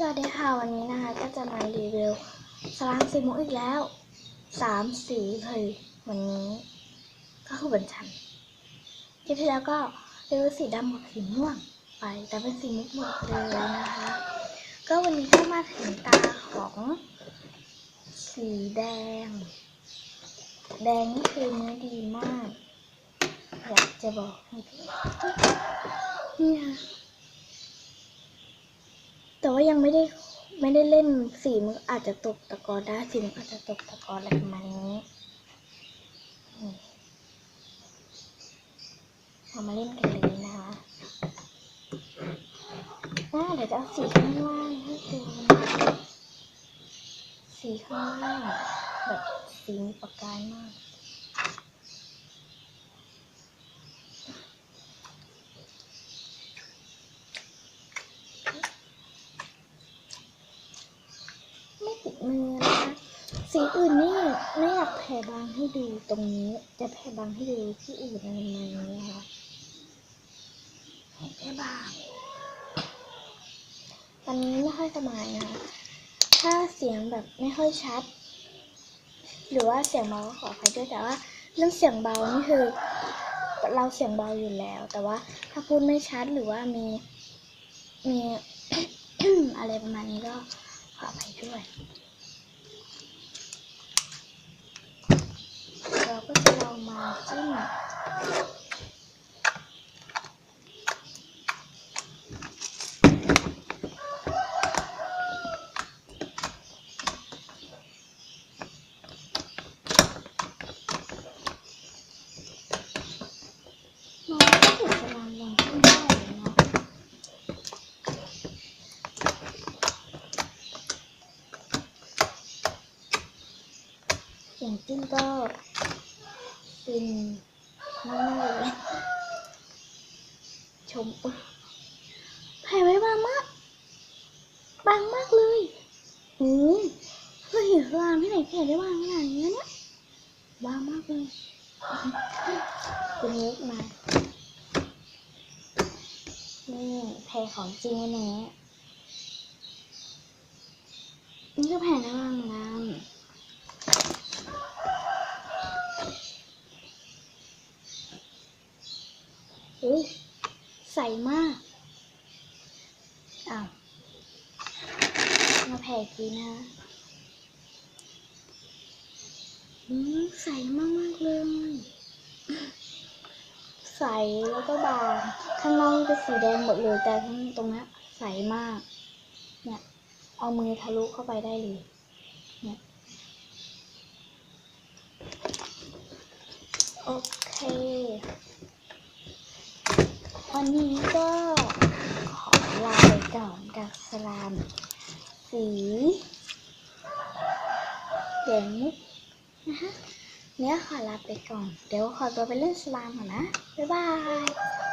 สวัสดีค่ะวันนี้นะคะก็จะมารีวิวสลามสีมุกอีกแล้วสามสีเลยวันนี้ ก็คือวันจันทร์คลิปที่แล้วก็รีวิวสีดำกับสีม่วงไป แต่เป็นสีมุกหมดเลยนะคะ ก็วันนี้ก็มาถึงตาของสีแดง แดงนี่คือเนื้อดีมาก อยากจะบอกให้นี่ค่ะ ว่ายังไม่ได้ไม่ได้เล่นสีมันอาจจะตกตะกอนได้สีมันอาจจะตกตะกอนอะไรประมาณนี้เรามาเล่นกันเลยนะคะอ่าเดี๋ยวจะเอาสีข้างล่างให้ดูสีข้างล่างแบบสีประกายมาก ไม่ติดมือนะคะ สี อื่นนี่ไม่อยากแผ่บางให้ดูตรงนี้ จะแผ่บางให้ดูที่อื่นอะไรประมาณนี้นะคะแผ่บางตอนนี้ไม่ค่อยสบายนะคะถ้าเสียงแบบไม่ค่อยชัด หรือว่าเสียงเบาก็ขออภัยด้วยแต่ว่าเรื่องเสียงเบานี่คือ เราเสียงเบาอยู่แล้ว แต่ว่าถ้าพูดไม่ชัดหรือว่ามีมีอะไรประมาณนี้ก็ขออภัยด้วย เราก็จะลองมาจิ้มน้องก็ถูกจะลองลองจิ้มได้เลยเนาะ เสียงจิ้มก็ฟินมากๆเลยชมอุ๊ยแผ่ไว้บางมาก บางมากเลยอืมเคยเห็นสลามที่ไหนแผ่ได้บางขนาดนี้เนี่ยบางมากเลยคุณมุกมา นี่แผ่ของจริงวันนี้นี่ก็แผ่ได้บางน้ำ อุ้ยใสมาก อ้าว มาแผ่กีนะอืมใสมากมากเลย ใสแล้วก็บางข้างนอกเป็สีแดงหมดเลยแต่ข้างตรงนี้ใสมาก เนี่ย เอามือทะลุเข้าไปได้เลย เนี่ยโอเค วันนี้ก็ขอลาไปก่อนกับสลาม สีแดงมุกนะคะเนี้ยขอลาไปก่อน เดี๋ยวขอตัวไปเล่นสลามก่อนนะ บ๊ายบาย